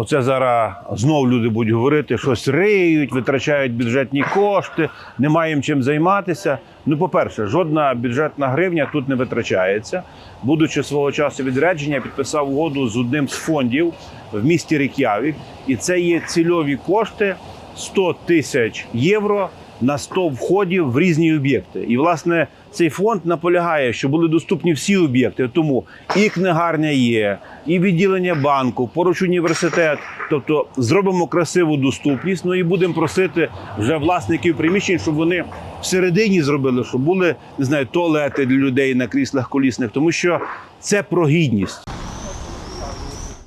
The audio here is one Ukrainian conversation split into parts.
Оце зараз знов люди будуть говорити, щось риють, витрачають бюджетні кошти, немає їм чим займатися. Ну, по-перше, жодна бюджетна гривня тут не витрачається. Будучи свого часу відрядження, підписав угоду з одним з фондів в місті Рік'яві, і це є цільові кошти 100 тисяч євро на 100 входів в різні об'єкти. І власне цей фонд наполягає, що були доступні всі об'єкти. Тому і книгарня є, і відділення банку, поруч університет. Тобто зробимо красиву доступність. Ну і будемо просити вже власників приміщень, щоб вони всередині зробили, щоб були не знаю, туалети для людей на кріслах колісних, тому що це про гідність.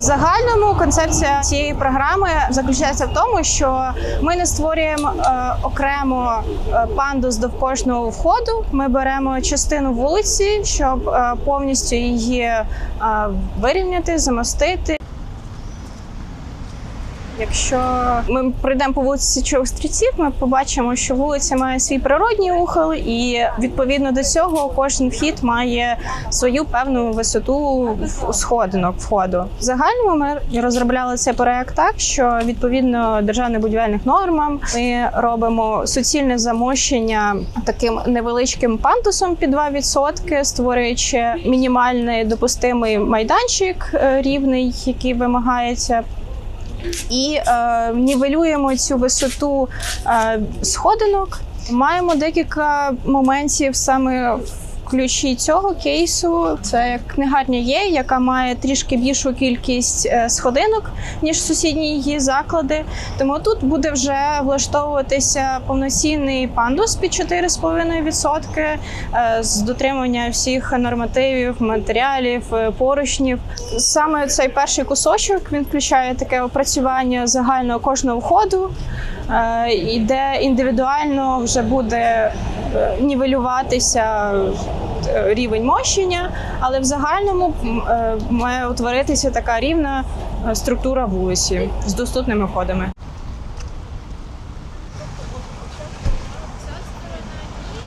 Загальному концепція цієї програми заключається в тому, що ми не створюємо е, окремо е, пандус до кожного входу. Ми беремо частину вулиці, щоб е, повністю її вирівняти, замостити. Якщо ми пройдемо по вулиці Січових стрільців, ми побачимо, що вулиця має свій природній ухил, і відповідно до цього кожен вхід має свою певну висоту сходинок входу. В загальному ми розробляли цей проект так, що відповідно державним будівельних нормам ми робимо суцільне замощення таким невеличким пандусом під 2%, створюючи мінімальний допустимий майданчик е, рівний, який вимагається і е, нівелюємо цю висоту е, сходинок. Маємо декілька моментів саме ключі цього кейсу. Це книгарня є, яка має трішки більшу кількість е, сходинок, ніж сусідні її заклади. Тому тут буде вже влаштовуватися повноцінний пандус під 4,5% е, з дотримання всіх нормативів, матеріалів, е, поручнів. Саме цей перший кусочок він включає таке опрацювання загального кожного входу, де індивідуально вже буде нівелюватися рівень мощення, але в загальному е, має утворитися така рівна е, структура вулиці з доступними входами.